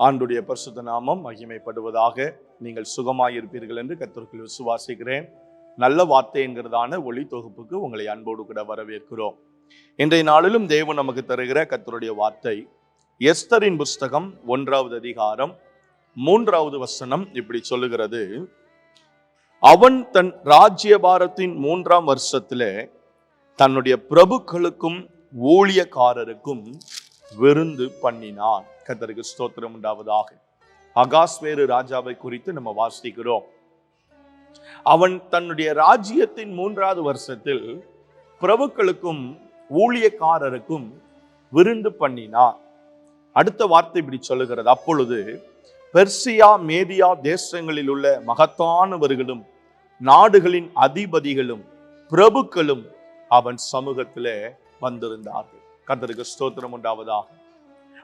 ஆண்டுடைய பரிசுத்த நாமம் மகிமைப்படுவதாக நீங்கள் சுகமாயிருப்பீர்கள் என்று கத்தருக்குள் விசுவாசிக்கிறேன். நல்ல வார்த்தை என்கிறதான ஒளி தொகுப்புக்கு உங்களை அன்போடு கூட வரவேற்கிறோம். இன்றைய நாளிலும் தேவன் நமக்கு தருகிற கத்தருடைய வார்த்தை எஸ்தரின் புஸ்தகம் ஒன்றாவது அதிகாரம் மூன்றாவது வசனம் இப்படி சொல்லுகிறது. அவன் தன் ராஜ்யபாரத்தின் மூன்றாம் வருஷத்தில் தன்னுடைய பிரபுக்களுக்கும் ஊழியக்காரருக்கும் விருந்து பண்ணினான். கத்தருக்கு ஸ்தோத்திரம் உண்டாவதாக. அகாஸ்வேரு ராஜாவை குறித்து நம்ம வாசிக்கிறோம். அவன் தன்னுடைய ராஜ்யத்தின் மூன்றாவது வருஷத்தில் பிரபுக்களுக்கும் ஊழியக்காரருக்கும் விருந்து பண்ணினான். அடுத்த வார்த்தை இப்படி சொல்லுகிறது. அப்பொழுது பெர்சியா மேதியா தேசங்களில் உள்ள மகத்தானவர்களும் நாடுகளின் அதிபதிகளும் பிரபுக்களும் அவன் சமூகத்தில் வந்திருந்தார்கள். கர்த்தருக்கு ஸ்தோத்திரம் உண்டாவதாக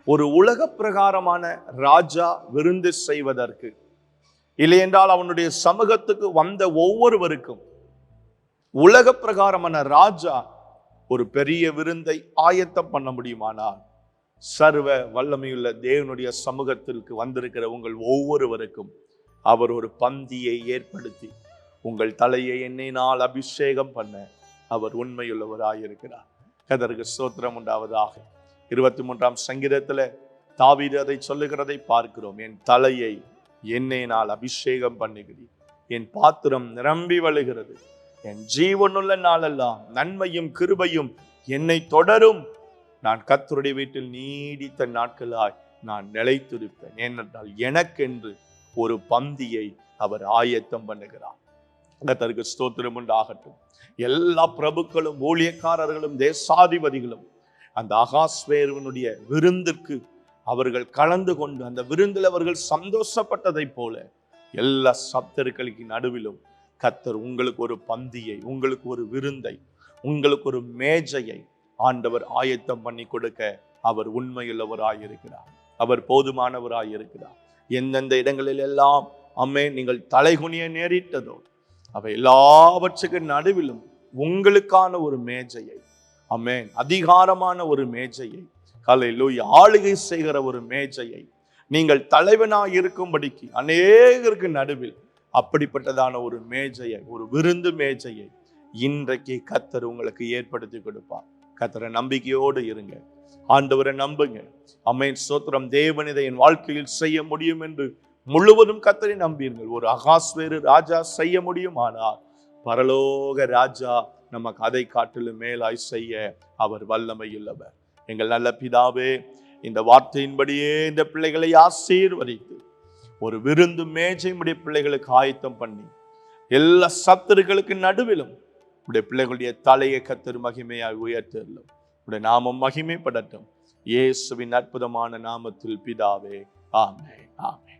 ஒரு உலக பிரகாரமான ராஜா விருந்து செய்வதற்கு. இல்லையென்றால் அவனுடைய சமூகத்துக்கு வந்த ஒவ்வொருவருக்கும் உலக பிரகாரமான ராஜா ஒரு பெரிய விருந்தை ஆயத்தம் பண்ண முடியுமானால் சர்வ வல்லமையுள்ள தேவனுடைய சமூகத்திற்கு வந்திருக்கிற உங்கள் ஒவ்வொருவருக்கும் அவர் ஒரு பந்தியை ஏற்படுத்தி உங்கள் தலையை எண்ணெயினால் அபிஷேகம் பண்ண அவர் உண்மையுள்ளவராயிருக்கிறார். கதருக்கு சோத்திரம் உண்டாவதாக. இருபத்தி மூன்றாம் சங்கீதத்துல தாவீது அதை சொல்லுகிறதை பார்க்கிறோம். என் தலையை எண்ணெயினால் அபிஷேகம் பண்ணுகிறீர். என் பாத்திரம் நிரம்பி வழுகிறது. என் ஜீவனுள்ள நாளெல்லாம் நன்மையும் கிருபையும் என்னை தொடரும். நான் கத்தருடைய வீட்டில் நீடித்த நாட்களாய் நான் நிலைத்திருப்பேன். ஏனென்றால் எனக்கென்று ஒரு பந்தியை அவர் ஆயத்தம் பண்ணுகிறார். கத்தருக்கு ஸ்தோத்திரம் உண்டாகட்டும். எல்லா பிரபுக்களும் ஊழியக்காரர்களும் தேசாதிபதிகளும் அந்த அகாஸ்வேருவனுடைய விருந்திற்கு அவர்கள் கலந்து கொண்டு அந்த விருந்தில் அவர்கள் சந்தோஷப்பட்டதைப் போல எல்லா சப்தர்களுக்கு நடுவிலும் கத்தர் உங்களுக்கு ஒரு பந்தியை உங்களுக்கு ஒரு விருந்தை உங்களுக்கு ஒரு மேஜையை ஆண்டவர் ஆயத்தம் பண்ணி கொடுக்க அவர் உண்மையுள்ளவராயிருக்கிறார். அவர் போதுமானவராயிருக்கிறார். எந்தெந்த இடங்களில் எல்லாம் அம்மே நீங்கள் தலைகுனிய நேரிட்டதோ அவை எல்லாவற்றுக்கு நடுவிலும் உங்களுக்கான ஒரு மேஜையை அமேன் அதிகாரமான ஒரு மேஜையை கலையிலோய் ஆளுகை செய்கிற ஒரு மேஜையை நீங்கள் தலைவனாக இருக்கும்படிக்கு அநேகருக்கு நடுவில் அப்படிப்பட்டதான ஒரு மேஜையை ஒரு விருந்து மேஜையை இன்றைக்கு கத்தர் உங்களுக்கு ஏற்படுத்தி கொடுப்பார். கத்தரை நம்பிக்கையோடு இருங்க. ஆண்டவரை நம்புங்க. அமேன் சோத்திரம் தேவன் இதை என் வாழ்க்கையில் செய்ய முடியும் என்று முழுவதும் கத்தரை நம்பியுங்கள் ஒரு அகாஸ்வேறு ராஜா செய்ய முடியுமானால் பரலோக ராஜா நமக்கு அதை காட்டிலும் மேலாய் செய்ய அவர் வல்லமையுள்ளவர். எங்கள் நல்ல பிதாவே இந்த வார்த்தையின்படியே இந்த பிள்ளைகளை ஆசீர்வதித்து ஒரு விருந்து மேஜையுடைய பிள்ளைகளுக்கு ஆயத்தம் பண்ணி எல்லா சத்துருக்களுக்கு நடுவிலும் உடைய பிள்ளைகளுடைய தலையை கத்தர் மகிமையாய் உயர்த்தும் உடைய நாமம் மகிமைப்படட்டும். இயேசுவின் அற்புதமான நாமத்தில் பிதாவே ஆமே ஆமே